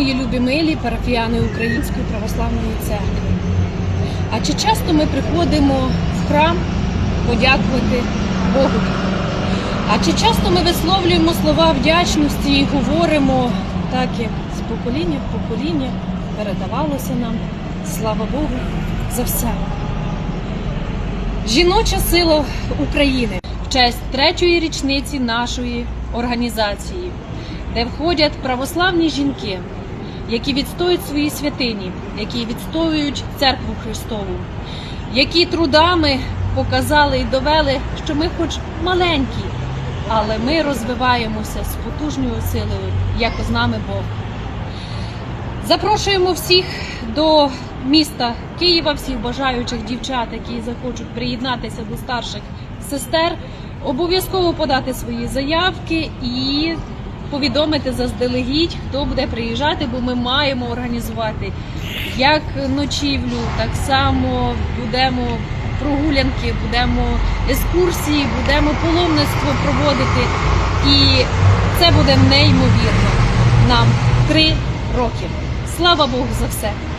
мої любі милі парафіяни Української православної церкви. А чи часто ми приходимо в храм подякувати Богу? А чи часто ми висловлюємо слова вдячності і говоримо так, як з покоління в покоління передавалося нам, слава Богу, за все. Жіноча сила України в честь третьої річниці нашої організації, де входять православні жінки, які відстоюють свої святині, які відстоюють церкву Христову, які трудами показали і довели, що ми, хоч маленькі, але ми розвиваємося з потужною силою, як з нами Бог. Запрошуємо всіх до міста Києва, всіх бажаючих дівчат, які захочуть приєднатися до старших сестер, обов'язково подати свої заявки і повідомити заздалегідь, хто буде приїжджати, бо ми маємо організувати як ночівлю, так само будемо прогулянки, будемо екскурсії, будемо паломництво проводити. І це буде неймовірно. Нам три роки. Слава Богу за все!